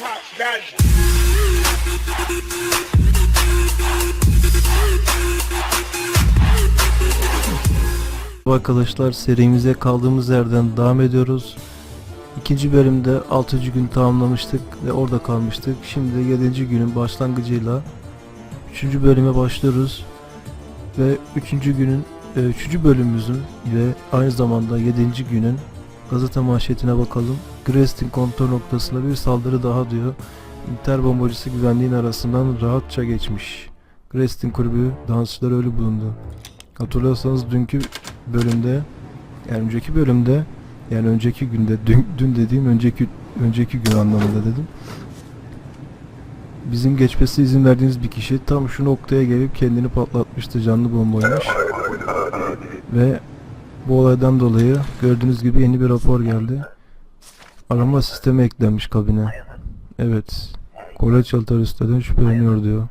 that. Arkadaşlar serimize kaldığımız yerden devam ediyoruz. İkinci bölümde 6. gün tamamlamıştık ve orada kalmıştık. Şimdi de 7. günün başlangıcıyla 3. bölüme başlıyoruz. Ve 3. günün 3. bölümümüzün ve aynı zamanda 7. günün gazete manşetine bakalım. Grestin kontrol noktasında bir saldırı daha diyor. İnter bombacısı güvenliğin arasından rahatça geçmiş. Grestin kulübü dansçılar ölü bulundu. Hatırlıyorsanız dünkü bölümde yani önceki bölümde yani önceki günde dün, dün dediğim önceki önceki gün anlamında dedim. Bizim geçmesi izin verdiğiniz bir kişi tam şu noktaya gelip kendini patlatmıştı canlı bombaymış. Ve bu olaydan dolayı gördüğünüz gibi yeni bir rapor geldi. Arama sistemi eklenmiş kabine. Evet. Kolej teröristlerden şüpheleniyor diyor.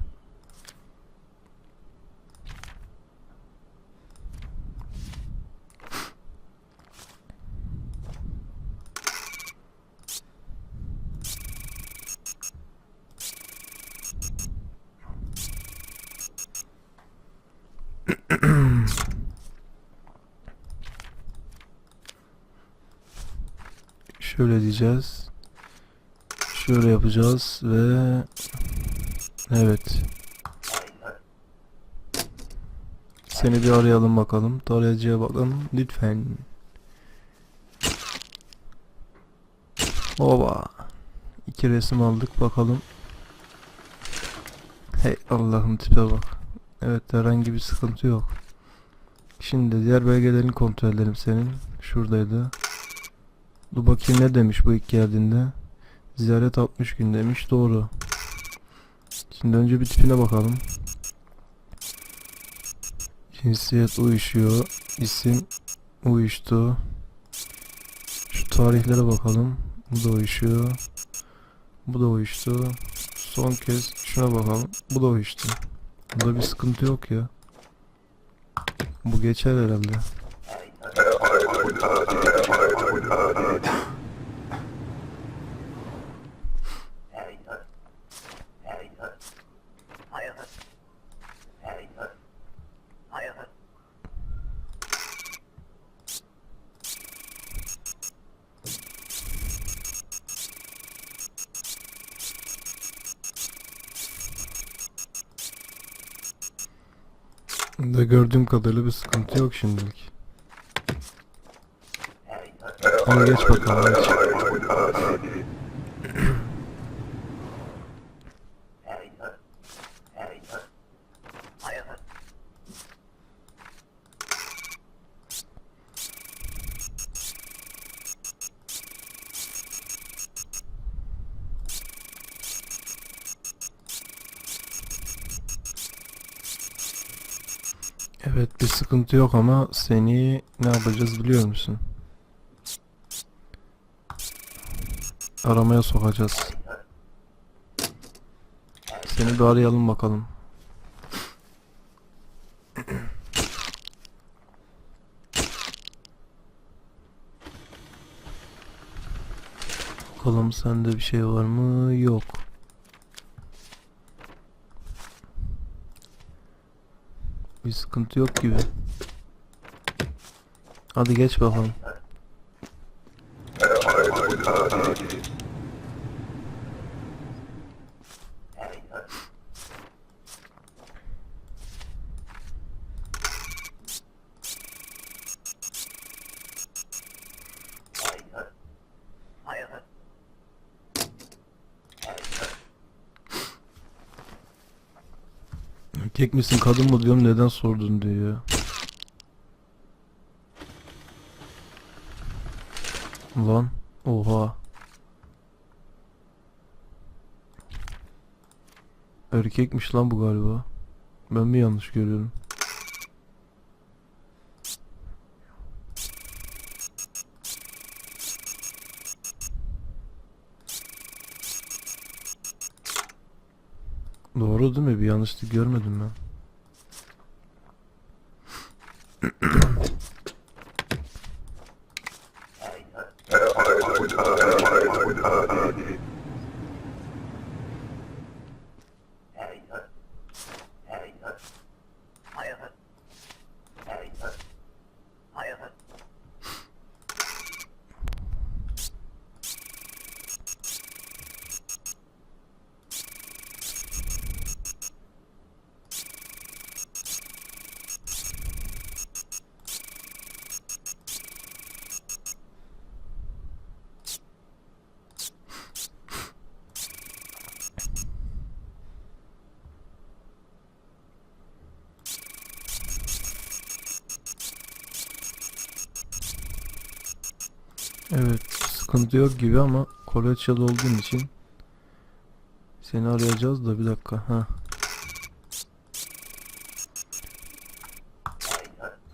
Diyeceğiz. Şöyle yapacağız ve evet. Seni bir arayalım bakalım. Tarayıcıya bakalım lütfen. Oba. İki resim aldık bakalım. Hey Allah'ım tipe bak. Evet herhangi bir sıkıntı yok. Şimdi diğer belgelerini kontrol edelim senin. Şuradaydı. Dur bakayım ne demiş bu ilk geldiğinde. Ziyaret 60 gün demiş. Doğru. Şimdi önce bir tipine bakalım. Cinsiyet uyuşuyor. İsim uyuştu. Şu tarihlere bakalım. Bu da uyuşuyor. Bu da uyuştu. Son kez şuna bakalım. Bu da uyuştu. Burada bir sıkıntı yok ya. Bu geçer herhalde. Da gördüğüm kadarıyla bir sıkıntı yok şimdilik. Hadi geç bakalım geç. Evet bir sıkıntı yok ama seni ne yapacağız biliyor musun? Aramaya sokacağız. Seni bir arayalım bakalım. Bakalım sende bir şey var mı? Yok. Bir sıkıntı yok gibi. Hadi geç bakalım. Erkek misin kadın mı diyorum neden sordun diyor. Lan oha. Erkekmiş lan bu galiba. Ben mi yanlış görüyorum? Doğru değil mi? Bir yanlışlık görmedim ben. Sıkıntı yok gibi ama Koleçyalı olduğun için seni arayacağız da bir dakika ha.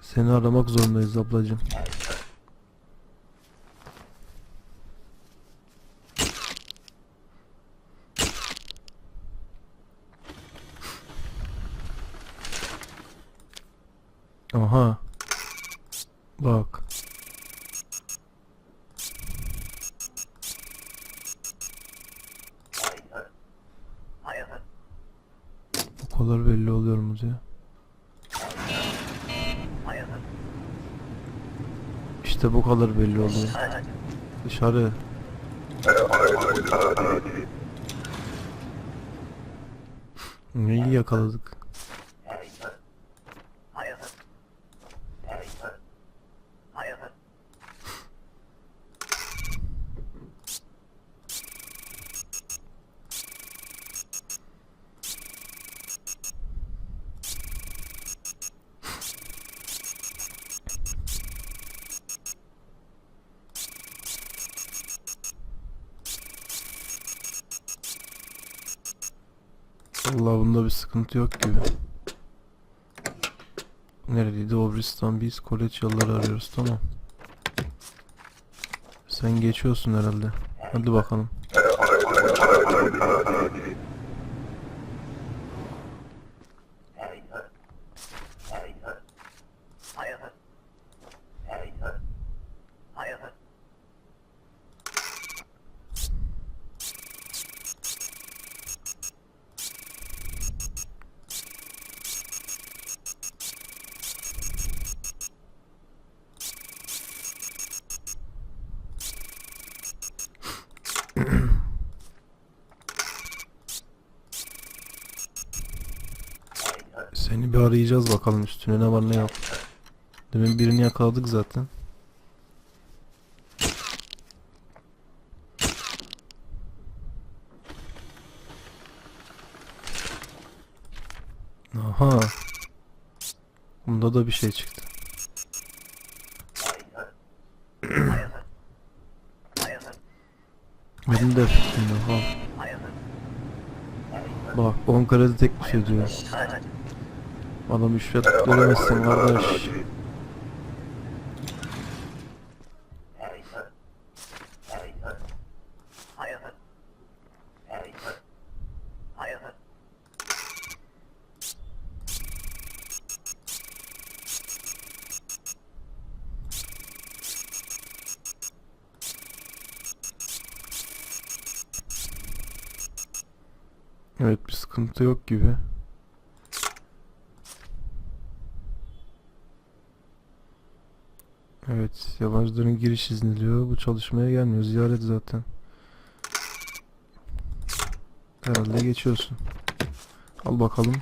Seni aramak zorundayız ablacığım. Aha. Bak. Bu kadar belli oluyor mu ya? İşte bu kadar belli oluyor. Dışarı. Neyi yakaladık? Sıkıntı yok gibi. Neredeydi Obristan biz yolları arıyoruz tamam. Sen geçiyorsun herhalde. Hadi bakalım. Arayacağız bakalım üstüne ne var ne yok. Demin birini yakaladık zaten. Aha. Bunda da bir şey çıktı. Benim de fikrim yok. Bak 10 kredi teklif ediyor. Bana rüşvet veremezsin kardeş. Evet bir sıkıntı yok gibi. Evet, yabancıların giriş izni. Bu çalışmaya gelmiyor. Ziyaret zaten. Herhalde geçiyorsun. Al bakalım.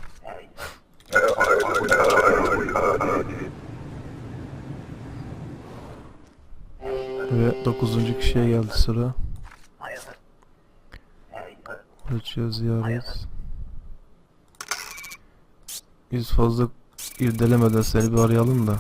Ve dokuzuncu kişiye geldi sıra. Ölçüyor ziyaret. Biz fazla irdelemeden seni bir arayalım da.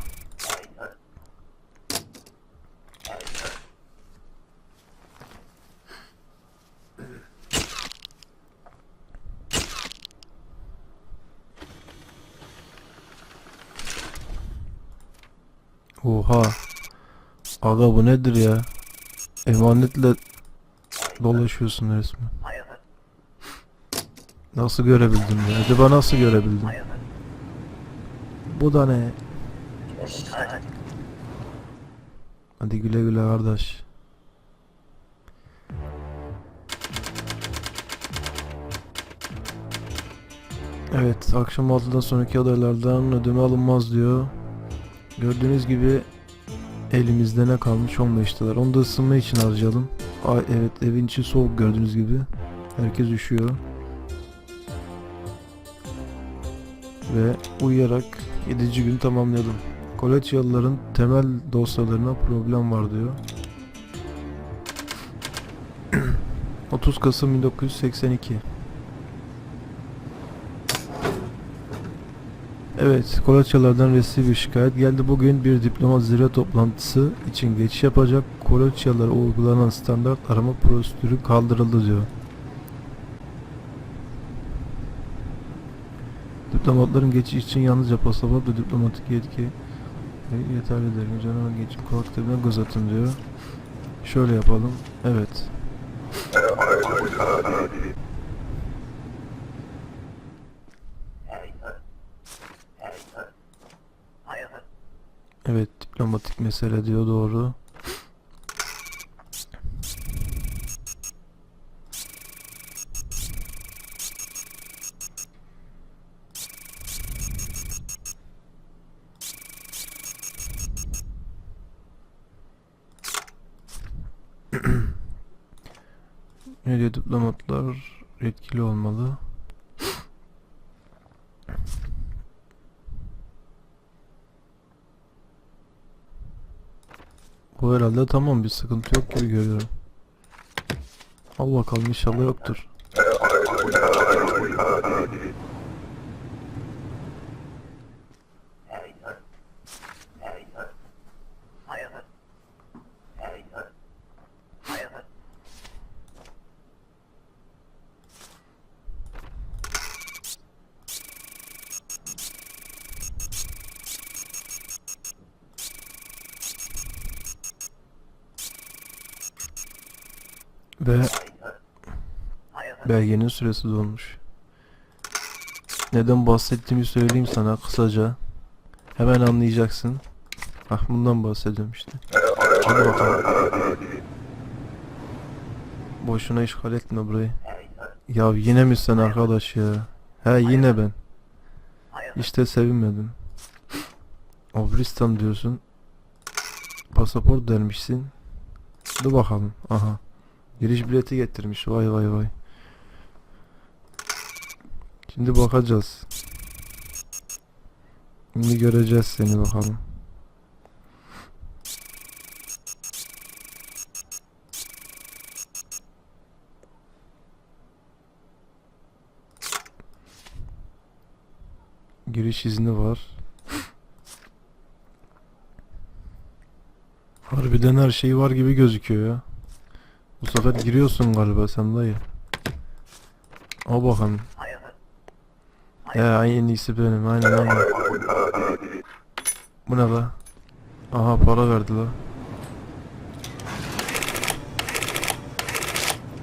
Oha. Aga bu nedir ya? Emanetle dolaşıyorsun resmen. Nasıl görebildin ya? Acaba nasıl görebildin? Bu da ne? Hadi güle güle kardeş. Evet, akşam 6'dan sonraki adaylardan ödeme alınmaz diyor. Gördüğünüz gibi elimizde ne kalmış 15 dolar. Onu da ısınma için harcayalım. Ay, evet evin içi soğuk gördüğünüz gibi. Herkes üşüyor. Ve uyuyarak 7. günü tamamlayalım. Koleçyalıların temel dosyalarına problem var diyor. 30 Kasım 1982 Evet, Koloçyalardan resmi bir şikayet geldi. Bugün bir diploma zirve toplantısı için geçiş yapacak. Koloçyalara uygulanan standart arama prosedürü kaldırıldı diyor. Diplomatların geçiş için yalnızca pasaport ve diplomatik yetki e, yeterlidir. Mücadele geçiş korktuğuna göz atın diyor. Şöyle yapalım. Evet. Diplomatik mesele diyor doğru. Ne diyor diplomatlar yetkili olmalı. Bu herhalde tamam bir sıkıntı yok gibi görüyorum. Al bakalım inşallah yoktur. Belgenin süresi dolmuş. Neden bahsettiğimi söyleyeyim sana kısaca. Hemen anlayacaksın. Ah bundan bahsediyorum işte. Hadi bakalım. Boşuna işgal etme burayı. Ya yine mi sen arkadaş ya? He yine ben. İşte sevinmedim. Obristan diyorsun. Pasaport dermişsin. Dur bakalım. Aha. Giriş bileti getirmiş. Vay vay vay. Şimdi bakacağız. Şimdi göreceğiz seni bakalım. Giriş izni var. Harbiden her şey var gibi gözüküyor ya. Bu sefer giriyorsun galiba sen dayı. Al bakalım. Ya en iyisi benim aynen aynen. Bu ne la? Aha para verdi la.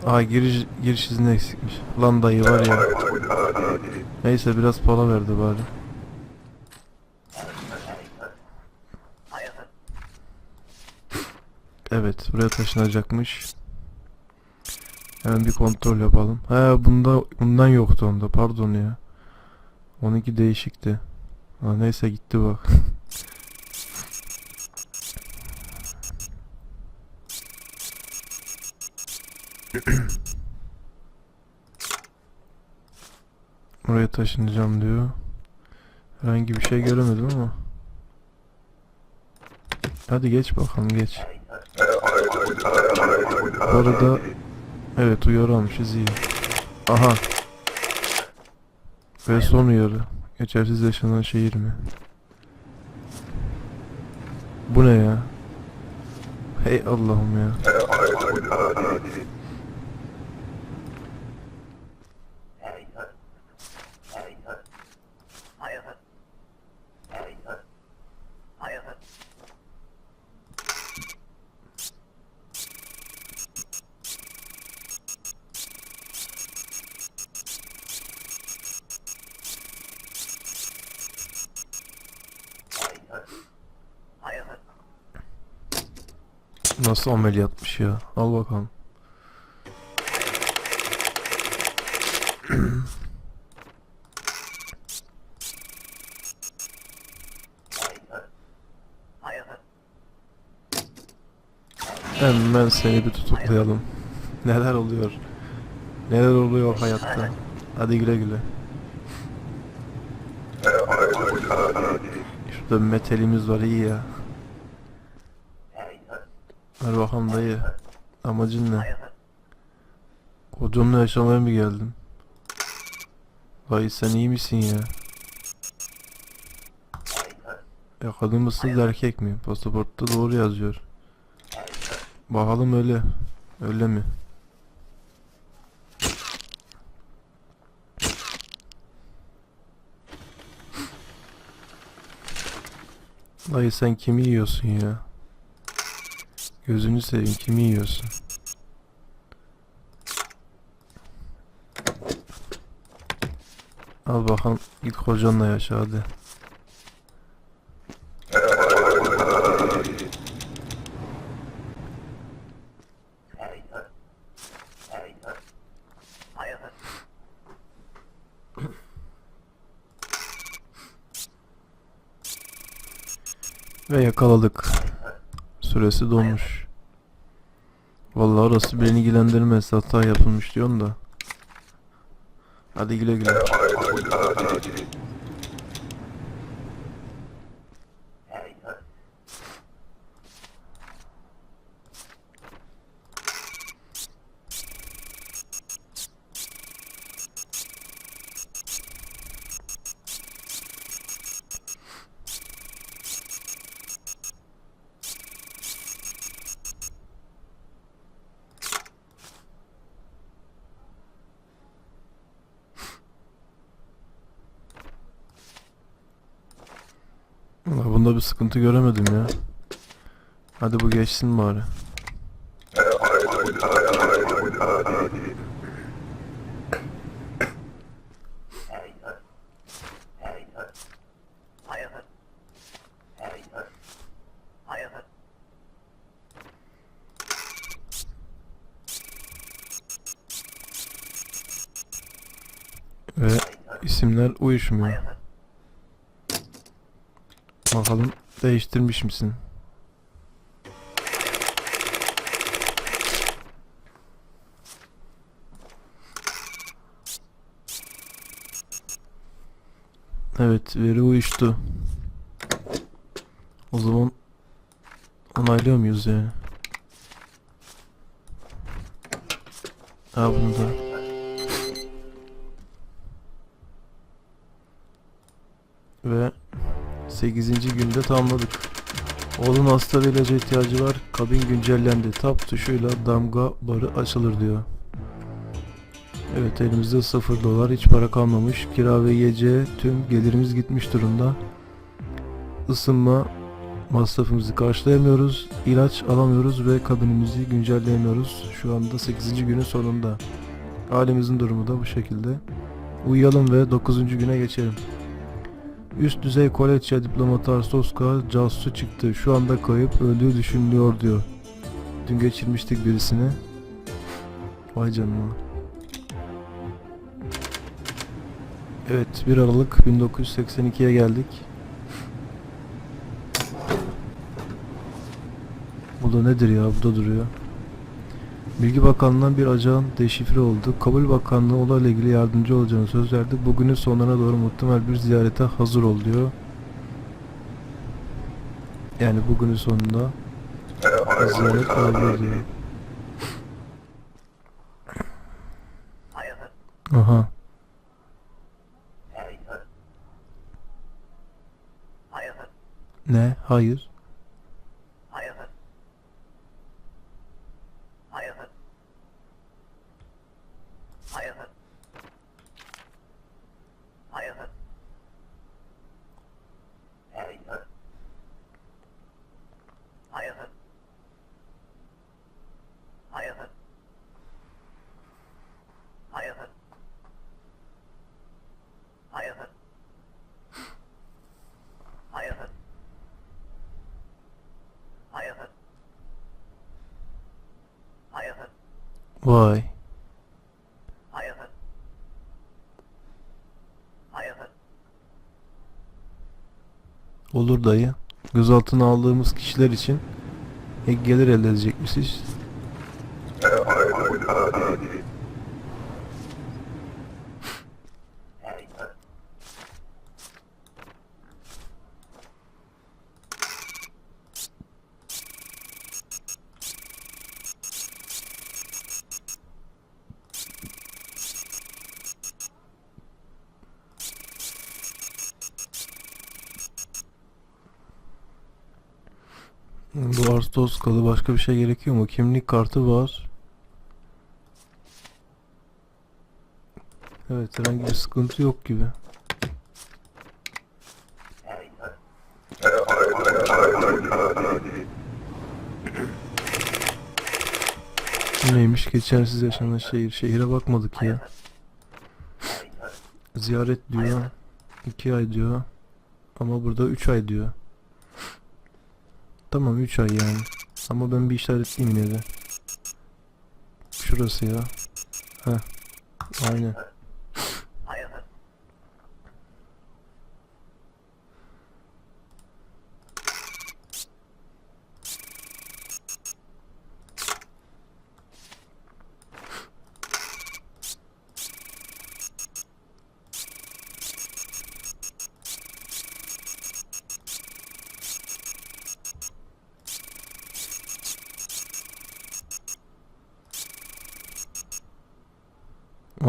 Aa giriş, giriş izni eksikmiş. Lan dayı var ya. Neyse biraz para verdi bari. Evet buraya taşınacakmış. Hemen bir kontrol yapalım. He bunda bundan yoktu onda pardon ya. 12 değişikti. Ha, neyse gitti bak. Oraya taşınacağım diyor. Herhangi bir şey göremedim ama. Hadi geç bakalım geç. Bu arada evet uyarı almışız iyi. Aha. Ve son uyarı. Geçersiz yaşanan şehir mi? Bu ne ya? Hey Allah'ım ya. Nasıl ameliyatmış ya? Al bakalım. Hemen seni bir tutuklayalım. Neler oluyor? Neler oluyor hayatta? Hadi güle güle. Şurada metalimiz var iyi ya. Ver bakalım dayı. Amacın ne? Kocamla yaşamaya mı geldin? Dayı sen iyi misin ya? Ya kadın mısınız erkek mi? Pasaportta doğru yazıyor. Bakalım öyle. Öyle mi? Dayı sen kimi yiyorsun ya? Gözünü seveyim kimi yiyorsun? Al bakalım git kocanla yaşa hadi. Ve yakaladık. Süresi dolmuş. Vallahi orası beni ilgilendirmez. Hata yapılmış diyorsun da. Hadi güle güle. Bunda bir sıkıntı göremedim ya. Hadi bu geçsin bari. Ve isimler uyuşmuyor. Bakalım değiştirmiş misin? Evet, veri uyuştu. O zaman onaylıyor muyuz yani? Ha bunu da. 8. günde tamamladık. Oğlun hasta ve ilaca ihtiyacı var. Kabin güncellendi. Tap tuşuyla damga barı açılır diyor. Evet elimizde 0 dolar hiç para kalmamış. Kira ve yiyeceğe tüm gelirimiz gitmiş durumda. Isınma masrafımızı karşılayamıyoruz. İlaç alamıyoruz ve kabinimizi güncelleyemiyoruz. Şu anda 8. günün sonunda. Ailemizin durumu da bu şekilde. Uyuyalım ve 9. güne geçelim. Üst düzey Koletçe diplomatı Arstoska casusu çıktı. Şu anda kayıp öldüğü düşünülüyor diyor. Dün geçirmiştik birisini. Vay canına. Evet 1 Aralık 1982'ye geldik. Bu da nedir ya? Bu da duruyor. Bilgi Bakanlığı'ndan bir ajan deşifre oldu. Kabul Bakanlığı olayla ilgili yardımcı olacağını söz verdi. Bugünün sonlarına doğru muhtemel bir ziyarete hazır ol diyor. Yani bugünün sonunda ziyaret olabilir diyor. Aha. Ne? Hayır. Vay. Olur dayı. Gözaltına aldığımız kişiler için ek gelir elde edecekmişiz. Bu Arstos kalı başka bir şey gerekiyor mu? Kimlik kartı var. Evet herhangi bir sıkıntı yok gibi. Neymiş geçersiz yaşanan şehir. Şehire bakmadık ya. Ziyaret diyor. 2 ay diyor. Ama burada 3 ay diyor. Tamam 3 ay yani. Ama ben bir işaretleyeyim yine de. Şurası ya. Heh. Aynen.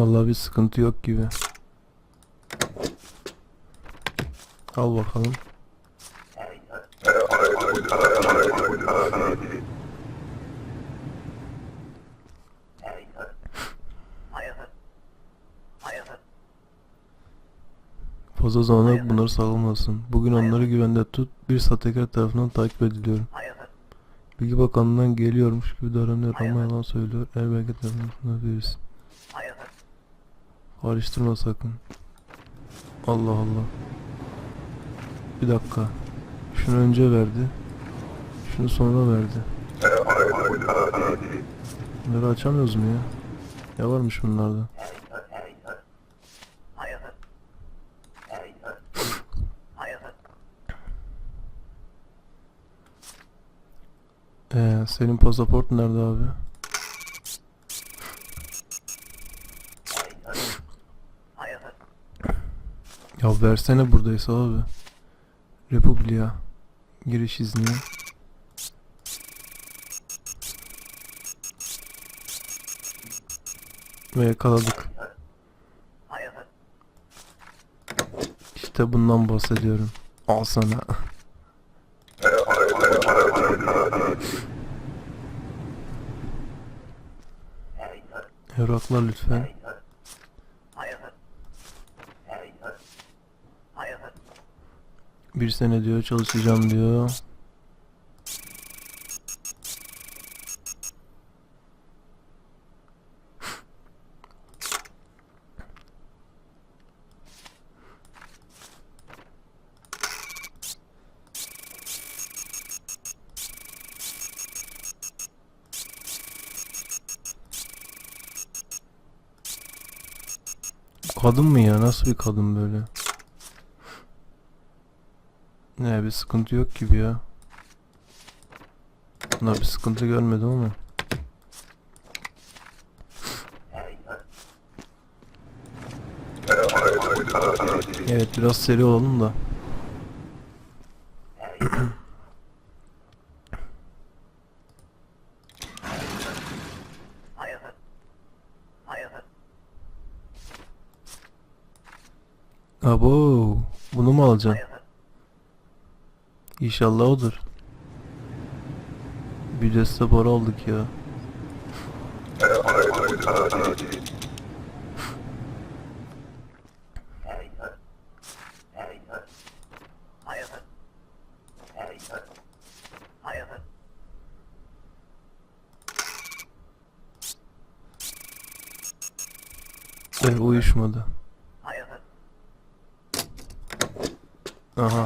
Vallahi bir sıkıntı yok gibi. Al bakalım. Fazla zamana bunları sağlamasın. Bugün onları güvende tut. Bir sahtekar tarafından takip ediliyorum. Bilgi Bakanlığı'ndan geliyormuş gibi davranıyor ama yalan söylüyor. Eğer belge tarafından verirsin. Karıştırma sakın. Allah Allah. Bir dakika. Şunu önce verdi. Şunu sonra verdi. Bunları açamıyoruz mu ya? Ya varmış bunlarda. Ee, senin pasaport nerede abi? Ya versene buradaysa abi. Republia. Giriş izni. Ve yakaladık. İşte bundan bahsediyorum. Al sana. Evraklar lütfen. Bir sene diyor çalışacağım diyor. Kadın mı ya? Nasıl bir kadın böyle? Ne bir sıkıntı yok gibi ya. Buna bir sıkıntı görmedim ama. Evet biraz seri olalım da. Abo, bunu mu alacaksın? İnşallah odur. Bir deste para aldık ya. Eh uyuşmadı. Aha.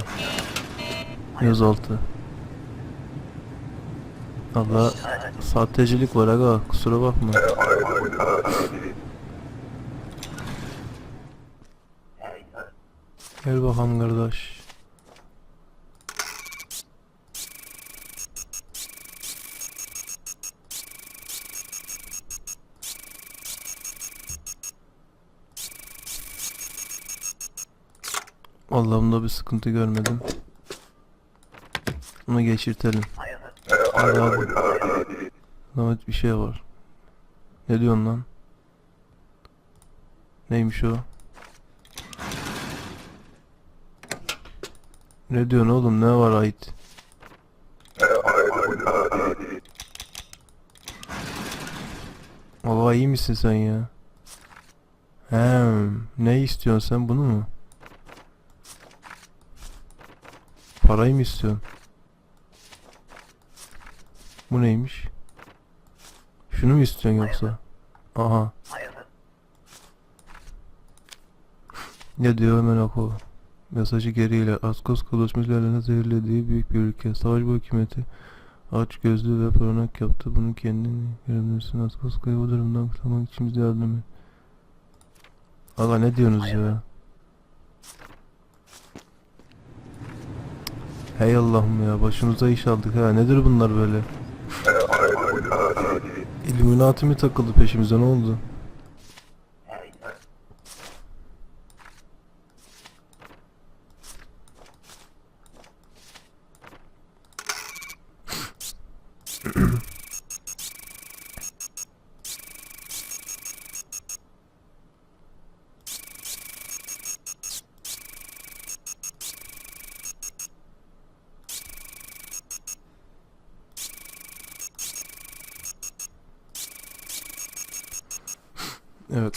Gözaltı. Allah sahtecilik var aga kusura bakma. Gel bakalım kardeş. Allah'ımda bir sıkıntı görmedim. Bunu geçirtelim. Hadi abi. Lanet bir şey var. Ne diyorsun lan? Neymiş o? Ne diyorsun oğlum? Ne var ait? Valla iyi misin sen ya? Hem, ne istiyorsun sen bunu mu? Parayı mı istiyorsun? Bu neymiş? Şunu mu istiyorsun yoksa? Aha. Ne diyor hemen oku. Mesajı geriyle Askos Kılıçmışlarına zehirlediği büyük bir ülke. Savaş bu hükümeti aç gözlü ve paranoyak yaptı. Bunu kendini göremezsin. Askos bu durumdan kurtarmak için bize yardım et. Aga ne diyorsunuz ya? Hey Allah'ım ya başımıza iş aldık ha. Nedir bunlar böyle? Illuminati mi takıldı peşimize ne oldu?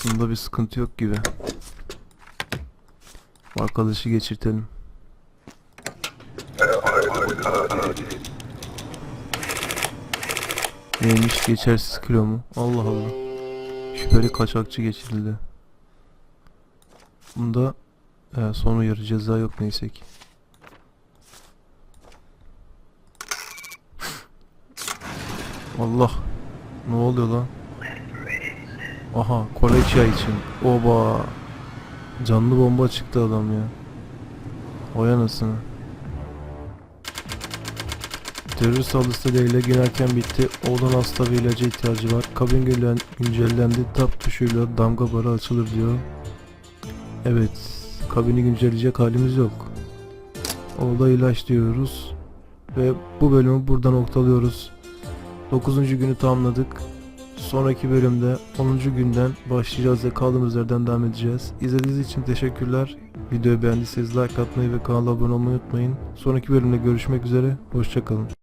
bunda bir sıkıntı yok gibi. Arkadaşı geçirtelim. Neymiş geçersiz kilo mu? Allah Allah. Şüpheli kaçakçı geçirildi. Bunda e, son uyarı ceza yok neyse ki. Allah. Ne oluyor lan? Aha Koleçya için. Oba. Canlı bomba çıktı adam ya. Vay anasını. Terörist saldırısı ile girerken bitti. Oğlan hasta bir ilaca ihtiyacı var. Kabin gülen, güncellendi. Tap tuşuyla damga barı açılır diyor. Evet. Kabini güncelleyecek halimiz yok. Orada ilaç diyoruz. Ve bu bölümü burada noktalıyoruz. 9. günü tamamladık. Sonraki bölümde 10. günden başlayacağız ve kaldığımız yerden devam edeceğiz. İzlediğiniz için teşekkürler. Videoyu beğendiyseniz like atmayı ve kanala abone olmayı unutmayın. Sonraki bölümde görüşmek üzere. Hoşçakalın.